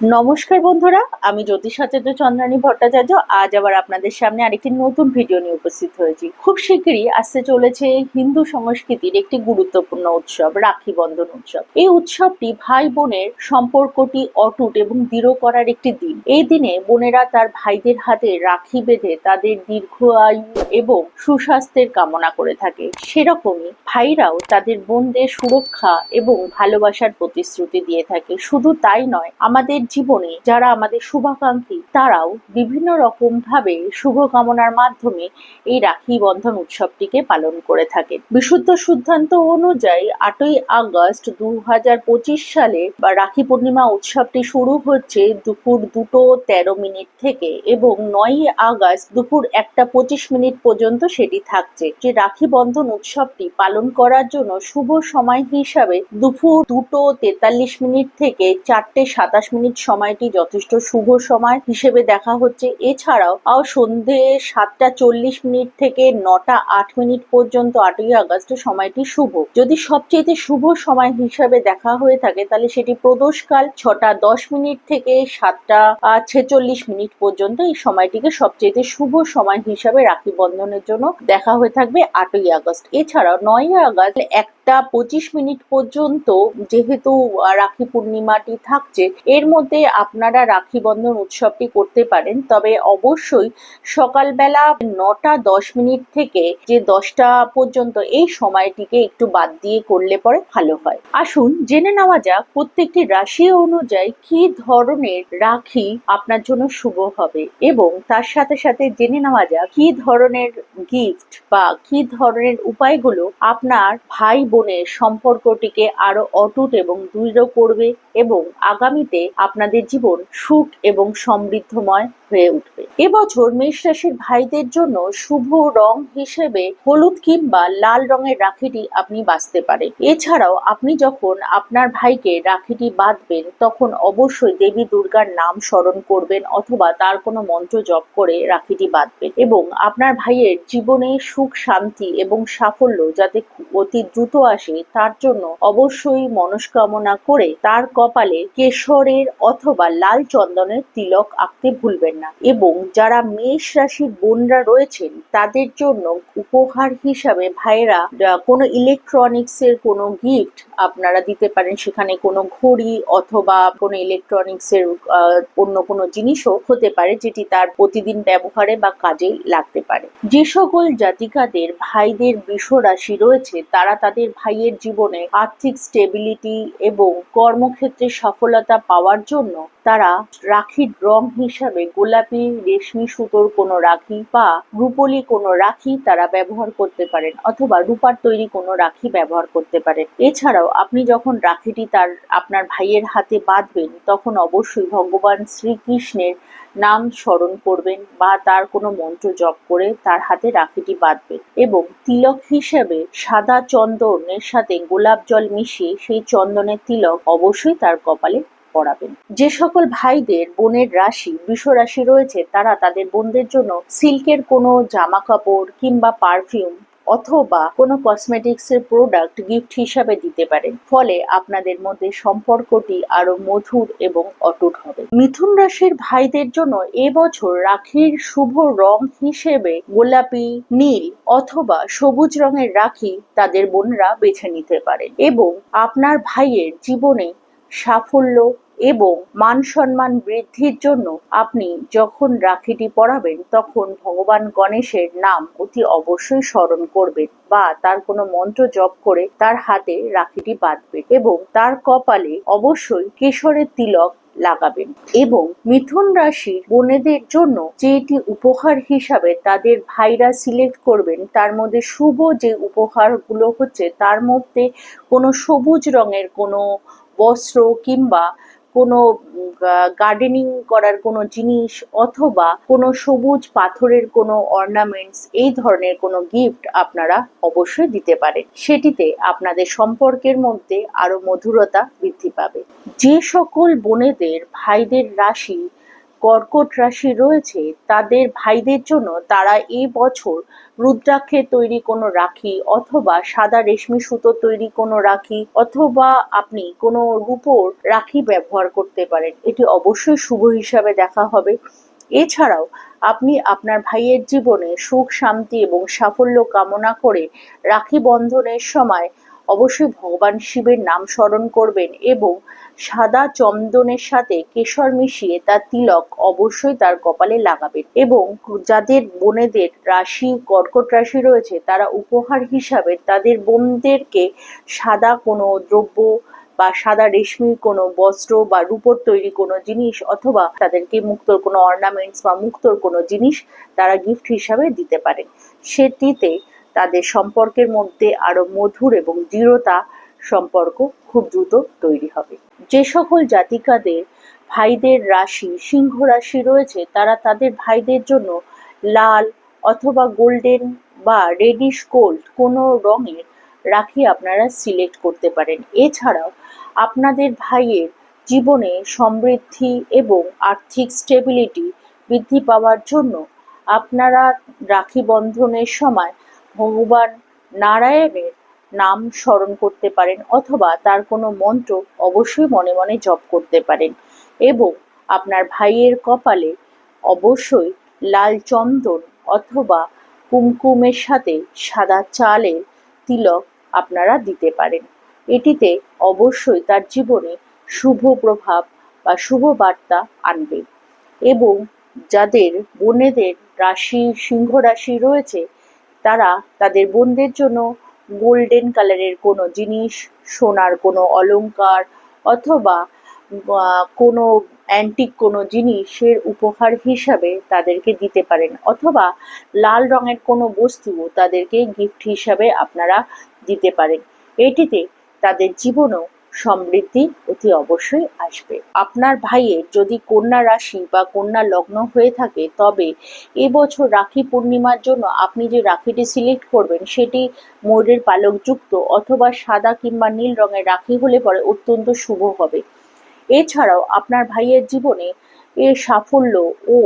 নমস্কার বন্ধুরা, আমি জ্যোতিষাচার্য চন্দ্রানী ভট্টাচার্য। আজ আবার আপনাদের সামনে আরেকটি নতুন ভিডিও নিয়ে উপস্থিত হয়েছি। খুব শীঘ্রই আসতে চলেছে হিন্দু সংস্কৃতির একটি গুরুত্বপূর্ণ উৎসব, রাখি বন্ধন উৎসব। এই উৎসবটি ভাই বোনের সম্পর্কটি অটুট এবং দৃঢ় করার একটি দিন। এই দিনে বোনেরা তার ভাইদের হাতে রাখি বেঁধে তাদের দীর্ঘ আয়ু এবং সুস্বাস্থ্যের কামনা করে থাকে। সেরকমই ভাইরাও তাদের বোনদের সুরক্ষা এবং ভালোবাসার প্রতিশ্রুতি দিয়ে থাকে। শুধু তাই নয়, আমাদের জীবনে যারা আমাদের শুভাকাঙ্ক্ষী, তারাও বিভিন্ন রকম ভাবে শুভকামনার মাধ্যমে এই রাখি বন্ধন উৎসবটিকে পালন করে থাকেন। বিশুদ্ধ সিদ্ধান্ত অনুযায়ী আটই আগস্ট দু সালে বা রাখি পূর্ণিমা উৎসবটি শুরু হচ্ছে দুপুর দুটো তেরো মিনিট থেকে এবং নয়ই আগস্ট দুপুর একটা পঁচিশ মিনিট পর্যন্ত সেটি থাকছে। যে রাখি বন্ধন উৎসবটি পালন করার জন্য শুভ সময় হিসাবে দুপুর দুটো তেতাল্লিশ মিনিট থেকে চারটে সাতাশ মিনিট সময়টি যথেষ্ট শুভ সময় হিসেবে দেখা হচ্ছে। এছাড়াও সন্ধে সাতটা চল্লিশ মিনিট থেকে নটা আট মিনিট পর্যন্ত, আটই আগস্ট সময়টি শুভ। যদি সবচেয়ে শুভ সময় হিসাবে দেখা হয়ে থাকে, তাহলে সেটি প্রদোষকাল ছটা দশ মিনিট থেকে সাতটা ছেচল্লিশ মিনিট পর্যন্ত এই সময়টিকে সবচেয়ে শুভ সময় হিসাবে রাখি বন্ধনের জন্য দেখা হয়ে থাকবে আটই আগস্ট। এছাড়াও, নয়ই আগস্ট একটা পঁচিশ মিনিট পর্যন্ত যেহেতু রাখি পূর্ণিমাটি থাকছে, এর মধ্যে আপনারা রাখি বন্ধন উৎসবটি করতে পারেন। তবে অবশ্যই সকালবেলা নটা দশ মিনিট থেকে যে দশটা পর্যন্ত এই সময়টিকে একটু বাদ দিয়ে করলে পরে ভালো হয়। আসুন, জেনে নেওয়া যাক প্রত্যেকটি রাশি অনুযায়ী কি ধরনের রাখি আপনার জন্য শুভ হবে এবং তার সাথে সাথে জেনে নেওয়া যাক কি ধরনের গিফট বা কি ধরনের উপায়গুলো আপনার ভাই বোনের সম্পর্কটিকে আরও অটুট এবং দৃঢ় করবে। এবং আগামীতে আপনাদের জীবন সুখ এবং সমৃদ্ধময় হয়ে উঠবে। এবছর মেষ রাশির ভাইদের জন্য শুভ রং হিসেবে হলুদ কিংবা লাল রঙের রাখিটি আপনি বাঁচতে পারেন। এছাড়াও আপনি যখন আপনার ভাইকে রাখিটি বাঁধবেন, তখন অবশ্যই দেবী দুর্গার নাম স্মরণ করবেন অথবা তার কোনো মন্ত্র জপ করে রাখিটি বাঁধবেন এবং আপনার ভাইয়ের জীবনে সুখ, শান্তি এবং সাফল্য যাতে অতি দ্রুত আসে, তার জন্য অবশ্যই মনস্কামনা করে তার কপালে কেশরের অথবা লাল চন্দনের তিলক আঁকতে ভুলবেন না। এবং যারা মেষ রাশির বোনরা রয়েছেন, তাদের জন্য উপহার হিসাবে ভাইয়েরা কোনো ইলেকট্রনিক্স এর কোনো গিফট আপনারা দিতে পারেন। সেখানে কোনো ঘড়ি অথবা কোনো ইলেকট্রনিক্স এর অন্য কোনো জিনিসও হতে পারে, যেটি তার প্রতিদিন ব্যবহারে বা কাজে লাগতে পারে। যে সকল জাতিকাদের ভাইদের বৃষ রাশি রয়েছে, তারা তাদের ভাইয়ের জীবনে আর্থিক স্টেবিলিটি এবং কর্মক্ষেত্রে সফলতা পাওয়ার জন্য তারা রাখির রং হিসাবে গোলাপি, রেশমি সুতোর কোনো রাখি বা রূপলি কোনো রাখি তারা ব্যবহার করতে পারেন অথবা রূপার তৈরি কোনো রাখি ব্যবহার করতে পারেন। এছাড়াও আপনি যখন রাখিটি তার আপনার ভাইয়ের হাতে বাঁধবেন, তখন অবশ্যই ভগবান শ্রীকৃষ্ণের নাম স্মরণ করবেন বা তার কোনো মন্ত্র জপ করে তার হাতে রাখিটি বাঁধবেন এবং তিলক হিসেবে সাদা চন্দনের সাথে গোলাপ জল মিশিয়ে সেই চন্দনের তিলক অবশ্যই তার কপালে পরাবেন। যে সকল ভাইদের বোনের রাশি, বৃষ রাশি রয়েছে, তারা তাদের বোনদের জন্য সিল্কের কোনো জামা কাপড় কিংবা পারফিউম অথবা কোনো কসমেটিক্স এর প্রোডাক্ট গিফট হিসাবে দিতে পারেন। ফলে আপনাদের মধ্যে সম্পর্কটি আরও মধুর এবং অটুট হবে। মিথুন রাশির ভাইদের জন্য এবছর রাখির শুভ রং হিসেবে গোলাপি, নীল অথবা সবুজ রঙের রাখি তাদের বোনরা বেছে নিতে পারেন এবং আপনার ভাইয়ের জীবনে সাফল্য এবং মান সম্মান বৃদ্ধির জন্য আপনি যখন রাখিটি পরাবেন, তখন ভগবান গণেশের নাম অতি অবশ্যই স্মরণ করবেন বা তার কোনো মন্ত্র জপ করে তার হাতে রাখিটি বাঁধবেন এবং তার কপালে অবশ্যই কেশরের তিলক লাগাবেন এবং মিথুন রাশির বোনেদের জন্য যেটি উপহার হিসাবে তাদের ভাইরা সিলেক্ট করবেন, তার মধ্যে শুভ যে উপহারগুলো হচ্ছে তার মধ্যে কোনো সবুজ রঙের কোনো বস্ত্র কিংবা কোনো গার্ডেনিং করার কোনো জিনিস অথবা কোনো সবুজ পাথরের কোনো অর্নামেন্টস এই ধরনের কোনো গিফট আপনারা অবশ্যই দিতে পারেন। সেটিতে আপনাদের সম্পর্কের মধ্যে আরও মধুরতা বৃদ্ধি পাবে। যে সকল বোনেদের ভাইদের রাশি কর্কট রাশি রয়েছে, তাদের ভাইদের জন্য তারা এই বছর রুদ্রাক্ষের তৈরি কোনো রাখি অথবা সাদা রেশমি সুতো তৈরি কোনো রাখি অথবা আপনি কোনো রূপোর রাখি ব্যবহার করতে পারেন। এটি অবশ্যই শুভ হিসাবে দেখা হবে। এছাড়াও, আপনি আপনার ভাইয়ের জীবনে সুখ, শান্তি এবং সাফল্য কামনা করে রাখি বন্ধনের সময় অবশ্যই ভগবান শিবের নাম স্মরণ করবেন এবং সাদা চন্দনের সাথে কেশর মিশিয়ে তার তিলক অবশ্যই তার কপালে লাগাবেন এবং যাদের বোনেদের রাশি, কর্কট রাশি রয়েছে, তারা উপহার হিসাবে তাদের বোনদেরকে সাদা কোনো দ্রব্য বা সাদা রেশমির কোনো বস্ত্র বা রূপোর তৈরি কোনো জিনিস অথবা তাদেরকে মুক্তর কোনো অর্নামেন্টস বা মুক্তোর কোনো জিনিস তারা গিফট হিসাবে দিতে পারেন সেটিতে তাদের সম্পর্কের মধ্যে আরও মধুর এবং দৃঢ়তা সম্পর্ক খুব দ্রুত তৈরি হবে। যে সকল জাতিকাদের ভাইদের রাশি, সিংহ রাশি রয়েছে, তারা তাদের ভাইদের জন্য লাল অথবা গোল্ডেন বা রেডিশ গোল্ড কোনো রঙের রাখি আপনারা সিলেক্ট করতে পারেন। এছাড়াও আপনাদের ভাইয়ের জীবনে সমৃদ্ধি এবং আর্থিক স্টেবিলিটি বৃদ্ধি পাওয়ার জন্য আপনারা রাখি বন্ধনের সময় ভগবান নারায়ণের নাম স্মরণ করতে পারেন অথবা তার কোনো মন্ত্র অবশ্যই মনে মনে জপ করতে পারেন। এবং আপনার ভাইয়ের কপালে অবশ্যই লাল চন্দন অথবা কুমকুমের সাথে সাদা চালের তিলক আপনারা দিতে পারেন। এটিতে অবশ্যই তার জীবনে শুভ প্রভাব বা শুভ বার্তা আনবে। এবং যাদের বোনেদের রাশি, সিংহ রাশি রয়েছে, তারা তাদের বোনদের জন্য গোল্ডেন কালারের কোনো জিনিস, সোনার কোনো অলংকার অথবা কোনো অ্যান্টিক কোনো জিনিসের উপহার হিসাবে তাদেরকে দিতে পারেন অথবা লাল রঙের কোনো বস্তু তাদেরকে গিফট হিসাবে আপনারা দিতে পারেন। এটিতে তাদের জীবনেও সমৃদ্ধি অতি অবশ্যই আসবে। আপনার ভাইয়ের যদি কন্যা রাশি বা কন্যা লগ্ন হয়ে থাকে, তবে এবছর রাখি পূর্ণিমার জন্য আপনি যে রাখিটি সিলেক্ট করবেন, সেটি ময়ূরের পালকযুক্ত অথবা সাদা কিংবা নীল রঙের রাখি হলে পরে অত্যন্ত শুভ হবে। এছাড়াও আপনার ভাইয়ের জীবনে এর সাফল্য ও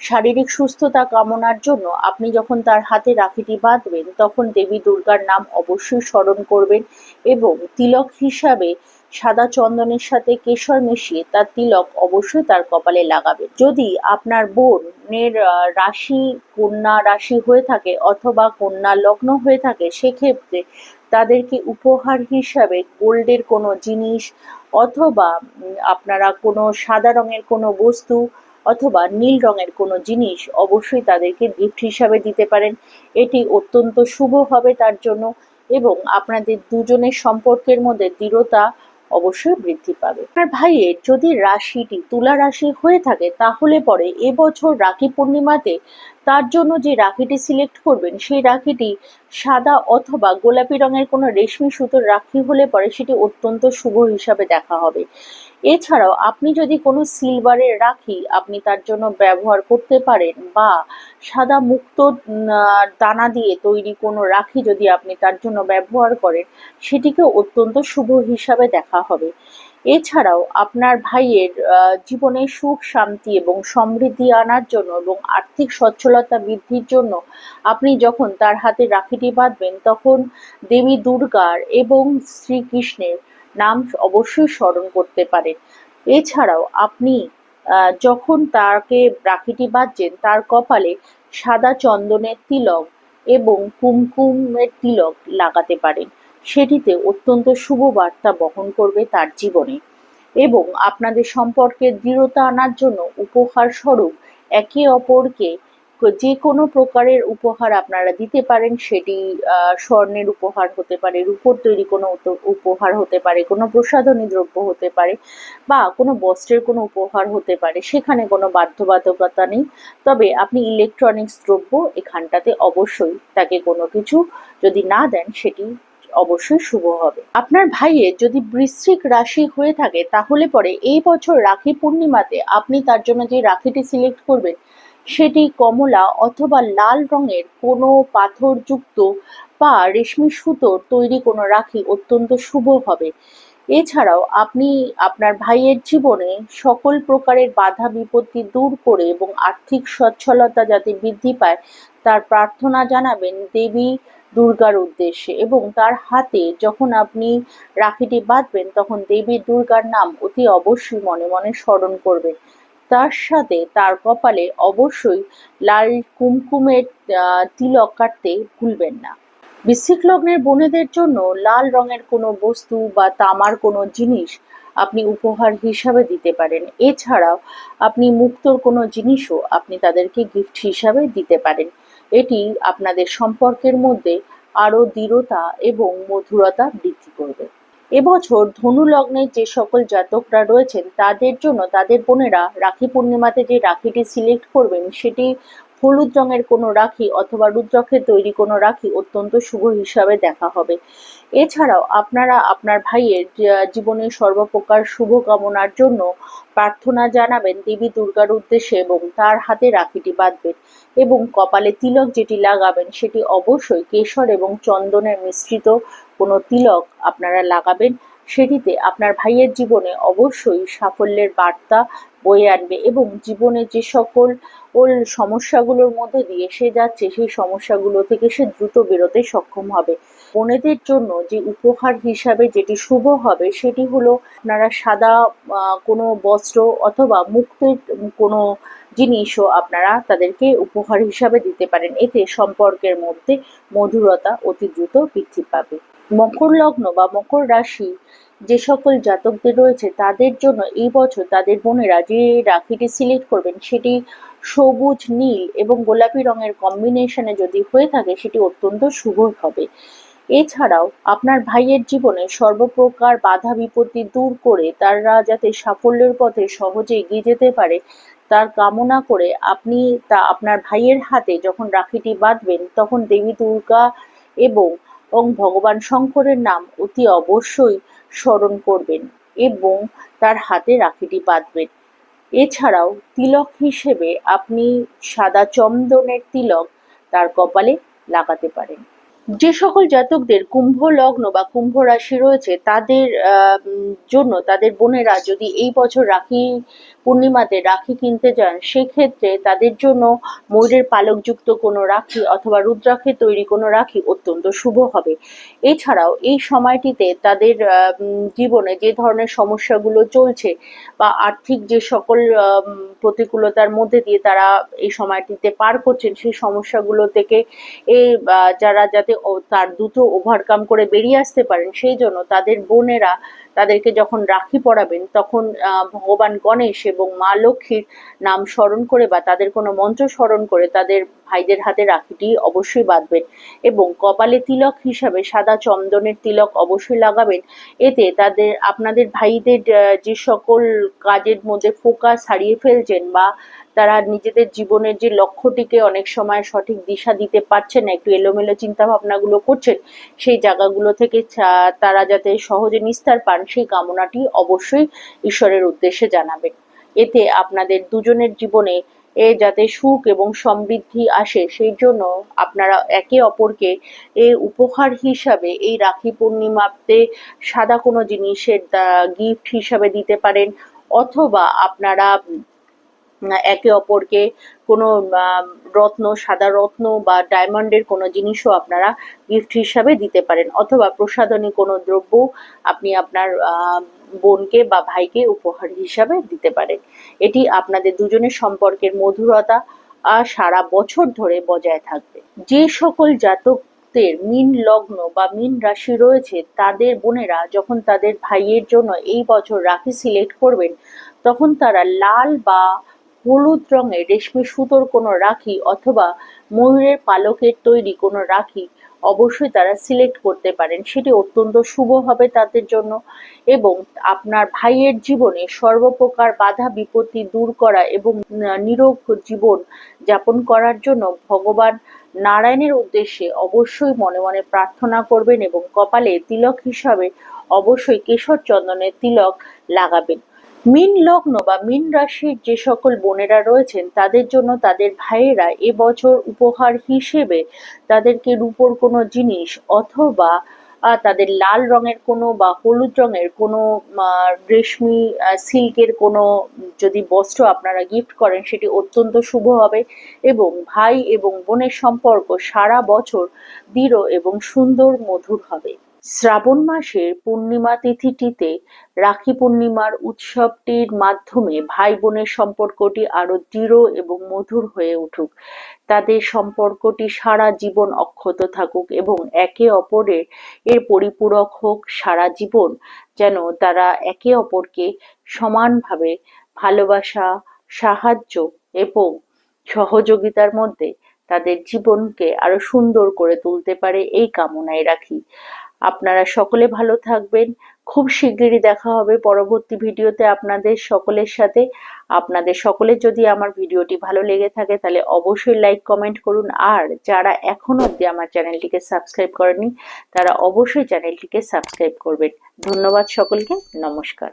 শারীরিক সুস্থতা কামনার জন্য আপনি যখন তার হাতে রাখিটি বাঁধবেন, তখন দেবী দুর্গার নাম অবশ্যই স্মরণ করবেন এবং তিলক হিসাবে সাদা চন্দনের সাথে কেশর মিশিয়ে তার তিলক অবশ্যই তার কপালে লাগাবেন যদি আপনার বোনের রাশি, কন্যা রাশি হয়ে থাকে অথবা কন্যা লগ্ন হয়ে থাকে, সেক্ষেত্রে তাদেরকে উপহার হিসাবে গোল্ডের কোনো জিনিস অথবা আপনারা কোনো সাদা রঙের কোনো বস্তু অথবা নীল রঙের কোনো জিনিস অবশ্যই তাদেরকে গিফট হিসাবে দিতে পারেন। এটি অত্যন্ত শুভ হবে তার জন্য এবং আপনাদের দুজনের সম্পর্কের মধ্যে দৃঢ়তা অবশ্যই বৃদ্ধি পাবে। আপনার ভাইয়ের যদি রাশিটি তুলা রাশি হয়ে থাকে, তাহলে পরে এবছর রাখি পূর্ণিমাতে তার জন্য যে রাখিটি সিলেক্ট করবেন, সেই রাখিটি সাদা অথবা গোলাপি রঙের কোনো রেশমি সুতোর রাখি হলে পরে সেটি অত্যন্ত শুভ হিসাবে দেখা হবে। এছাড়াও আপনি যদি কোনো সিলভারের রাখি, আপনি তার জন্য ব্যবহার করতে পারেন বা সাদা মুক্ত দানা দিয়ে তৈরি কোনো রাখি যদি আপনি তার জন্য ব্যবহার করেন, সেটিকে অত্যন্ত শুভ হিসাবে দেখা হবে। এছাড়াও আপনার ভাইয়ের জীবনে সুখ, শান্তি এবং সমৃদ্ধি আনার জন্য এবং আর্থিক সচ্ছলতা বৃদ্ধির জন্য আপনি যখন তার হাতে রাখিটি বাঁধবেন, তখন দেবী দুর্গার এবং শ্রীকৃষ্ণের নাম অবশ্যই স্মরণ করতে পারেন। এছাড়াও আপনি যখন তাকে রাখিটি বাঁধছেন, তার কপালে সাদা চন্দনের তিলক এবং কুমকুমের তিলক লাগাতে পারেন। সেটিতে অত্যন্ত শুভ বার্তা বহন করবে তার জীবনে এবং আপনাদের সম্পর্কে দৃঢ়তা আনার জন্য উপহার স্বরূপ একে অপরকে যে কোনো প্রকারের উপহার আপনারা দিতে পারেন, সেটি স্বর্ণের উপহার হতে পারে, রূপোর তৈরি কোনো উপহার হতে পারে, কোনো প্রসাধনী দ্রব্য হতে পারে, বা কোনো বস্ত্রের কোনো উপহার হতে পারে, সেখানে কোনো বাধ্যবাধকতা নেই। তবে আপনি ইলেকট্রনিক্স দ্রব্য এখানটাতে অবশ্যই তাকে কোনো কিছু যদি না দেন, সেটি অবশ্যই শুভ হবে। আপনার ভাইয়ের যদি বৃশ্চিক রাশি হয়ে থাকে, তাহলে পরে এই বছর রাখি পূর্ণিমাতে আপনি তার জন্য যে রাখিটি সিলেক্ট করবেন সেটি কমলা অথবা লাল রঙের কোনো পাথরযুক্ত বা রেশমি সুতোর তৈরি কোনো রাখি অত্যন্ত শুভ হবে। এছাড়াও আপনি আপনার ভাইয়ের জীবনে সকল প্রকারের বাধা বিপত্তি দূর করে এবং আর্থিক সচ্ছলতা যাতে বৃদ্ধি পায়, তার প্রার্থনা জানাবেন দেবী দুর্গার উদ্দেশ্যে এবং তার হাতে যখন আপনি রাখিটি বাঁধবেন, তখন দেবী দুর্গার নাম অতি অবশ্যই মনে মনে স্মরণ করবেন। তার সাথে তার কপালে অবশ্যই লাল কুমকুমের তিলক কাটতে ভুলবেন না। বৃশ্চিক লগ্নের বোনেদের জন্য লাল রঙের কোনো বস্তু বা তামার কোনো জিনিস আপনি উপহার হিসাবে দিতে পারেন। এছাড়াও আপনি মুক্তর কোনো জিনিসও আপনি তাদেরকে গিফট হিসাবে দিতে পারেন। এটি আপনাদের সম্পর্কের মধ্যে আরও দৃঢ়তা এবং মধুরতা বৃদ্ধি করবে। এবছর ধনু লগ্নের যে সকল জাতকরা রয়েছেন, তাদের জন্য তাদের বোনেরা রাখি পূর্ণিমাতে যে রাখিটি সিলেক্ট করবেন, সেটি হলুদ রঙের কোনো রাখি অথবা রুদ্রাক্ষের তৈরি কোনো রাখি অত্যন্ত শুভ হিসাবে দেখা হবে। এছাড়াও আপনারা আপনার ভাইয়ের জীবনের সর্বপ্রকার শুভ কামনার জন্য প্রার্থনা জানাবেন দেবী দুর্গার উদ্দেশ্যে এবং তার হাতে রাখিটি বাঁধবেন। এবং কপালে তিলক যেটি লাগাবেন সেটি অবশ্যই কেশর এবং চন্দনের মিশ্রিত কোনো তিলক আপনারা লাগাবেন। সেটিতে আপনার ভাইয়ের জীবনে অবশ্যই সাফল্যের বার্তা বয়ে আনবে এবং জীবনে যে সকল ওল সমস্যাগুলোর মধ্যে দিয়ে সে যাচ্ছে, সেই সমস্যাগুলো থেকে সে দ্রুত বেরোতে সক্ষম হবে। বোনেদের জন্য যে উপহার হিসাবে যেটি শুভ হবে, সেটি হলো আপনারা সাদা কোনো বস্ত্র অথবা মুক্তের কোনো জিনিসও আপনারা তাদেরকে উপহার হিসাবে দিতে পারেন। এতে সম্পর্কের মধ্যে মধুরতা অতি দ্রুত বৃদ্ধি পাবে। মকর লগ্ন বা মকর রাশি যে সকল জাতকদের রয়েছে, তাদের জন্য এই বছর তাদের বোনেরা যে রাখিটি সিলেক্ট করবেন, সেটি সবুজ, নীল এবং গোলাপি রঙের কম্বিনেশনে যদি হয়ে থাকে, সেটি অত্যন্ত শুভ হবে। এছাড়াও আপনার ভাইয়ের জীবনে সর্বপ্রকার বাধা বিপত্তি দূর করে তারা যাতে সাফল্যের পথে সহজে এগিয়ে যেতে পারে তার কামনা করে আপনি তা আপনার ভাইয়ের হাতে যখন রাখিটি বাঁধবেন, তখন দেবী দুর্গা এবং ভগবান শঙ্করের নাম অতি অবশ্যই স্মরণ করবেন এবং তার হাতে রাখিটি বাঁধবেন। এছাড়াও তিলক হিসেবে আপনি সাদা চন্দনের তিলক তার কপালে লাগাতে পারেন। যে সকল জাতকদের কুম্ভ লগ্ন বা কুম্ভ রাশি রয়েছে, তাদের জন্য তাদের বোনেরা যদি এই বছর রাখি পূর্ণিমাতে রাখি কিনতে যান, সেক্ষেত্রে তাদের জন্য ময়ূরের পালকযুক্ত কোনো রাখি অথবা রুদ্রাক্ষের তৈরি কোনো রাখি অত্যন্ত শুভ হবে। এছাড়াও এই সময়টিতে তাদের জীবনে যে ধরনের সমস্যাগুলো চলছে বা আর্থিক যে সকল প্রতিকূলতার মধ্যে দিয়ে তারা এই সময়টিতে পার করছেন, সেই সমস্যাগুলো থেকে এ যারা যাতে তার দ্রুত ওভারকাম করে বেরিয়ে আসতে পারেন, সেই জন্য তাদের বোনেরা তাদেরকে যখন রাখি পরাবেন, তখন ভগবান গণেশ এবং মা লক্ষ্মীর নাম স্মরণ করে বা তাদের কোনো মন্ত্র স্মরণ করে তাদের ভাইদের হাতে রাখিটি অবশ্যই বাঁধবেন এবং কপালে তিলক হিসাবে সাদা চন্দনের তিলক অবশ্যই লাগাবেন। এতে তাদের, আপনাদের ভাইদের যে সকল কাজের মধ্যে ফোকাস হারিয়ে ফেলছেন বা তারা নিজেদের জীবনের যে লক্ষ্যটিকে অনেক সময় সঠিক দিশা দিতে পারছেন না, একটু এলোমেলো চিন্তা ভাবনাগুলো করছেন, সেই জায়গাগুলো থেকে তারা যাতে সহজে নিস্তার পান, সেই কামনাটি অবশ্যই ঈশ্বরের উদ্দেশ্যে জানাবেন। এতে আপনাদের দুজনের জীবনে এ যাতে সুখ এবং সমৃদ্ধি আসে, সেই জন্য আপনারা একে অপরকে এ উপহার হিসাবে, এই রাখি পূর্ণিমাতে সাদা কোনো জিনিসের গিফট হিসাবে দিতে পারেন, অথবা আপনারা একে অপরকে কোনো রত্ন, সাদা রত্ন বা ডায়মন্ডের কোনো জিনিসও আপনারা গিফট হিসাবে দিতে পারেন। অথবা প্রসাধনী কোনো দ্রব্য আপনি আপনার বোনকে বা ভাইকে উপহার হিসাবে দিতে পারেন। এটি আপনাদের দুজনের সম্পর্কের মধুরতা সারা বছর ধরে বজায় থাকবে। যে সকল জাতকদের মিন লগ্ন বা মিন রাশি রয়েছে, তাদের বোনেরা যখন তাদের ভাইয়ের জন্য এই বছর রাখি সিলেক্ট করবেন, তখন তারা লাল বা হলুদ রঙের রেশমি সুতোর কোনো রাখি অথবা ময়ূরের পালকের তৈরি কোনো রাখি অবশ্যই তারা সিলেক্ট করতে পারেন। সেটি অত্যন্ত শুভ হবে তাদের জন্য এবং আপনার ভাইয়ের জীবনে সর্বপ্রকার বাধা বিপত্তি দূর করা এবং নিরোগ জীবন যাপন করার জন্য ভগবান নারায়ণের উদ্দেশ্যে অবশ্যই মনে মনে প্রার্থনা করবেন এবং কপালে তিলক হিসাবে অবশ্যই কেশর চন্দনের তিলক লাগাবেন। মীন লগ্ন বা মীন রাশির যে সকল বোনেরা রয়েছেন, তাদের জন্য তাদের ভাইয়েরা এবছর উপহার হিসেবে তাদেরকে রূপোর কোনো জিনিস অথবা তাদের লাল রঙের কোনো বা হলুদ রঙের কোনো রেশমি সিল্কের কোনো যদি বস্ত্র আপনারা গিফট করেন, সেটি অত্যন্ত শুভ হবে এবং ভাই এবং বোনের সম্পর্ক সারা বছর দৃঢ় এবং সুন্দর মধুর হবে। শ্রাবণ মাসের পূর্ণিমা তিথিটিতে রাখি পূর্ণিমার উৎসবটির মাধ্যমে ভাই বোনের সম্পর্কটি আরও দৃঢ় এবং মধুর হয়ে উঠুক। তাদের সম্পর্কটি সারা জীবন অক্ষত থাকুক এবং একে অপরের এর পরিপূরক হোক। সারা জীবন যেন তারা একে অপরকে সমানভাবে ভালোবাসা, সাহায্য এবং সহযোগিতার মধ্যে তাদের জীবনকে আরও সুন্দর করে তুলতে পারে এই কামনায় রাখি। আপনারা সকলে ভালো থাকবেন। খুব শিগগিরই দেখা হবে পরবর্তী ভিডিওতে আপনাদের সকলের সাথে। আপনাদের সকলের যদি আমার ভিডিওটি ভালো লেগে থাকে তাহলে অবশ্যই লাইক, কমেন্ট করুন। আর যারা এখনও অবধি আমার চ্যানেলটিকে সাবস্ক্রাইব করেনি তারা অবশ্যই চ্যানেলটিকে সাবস্ক্রাইব করবেন। ধন্যবাদ সকলকে। নমস্কার।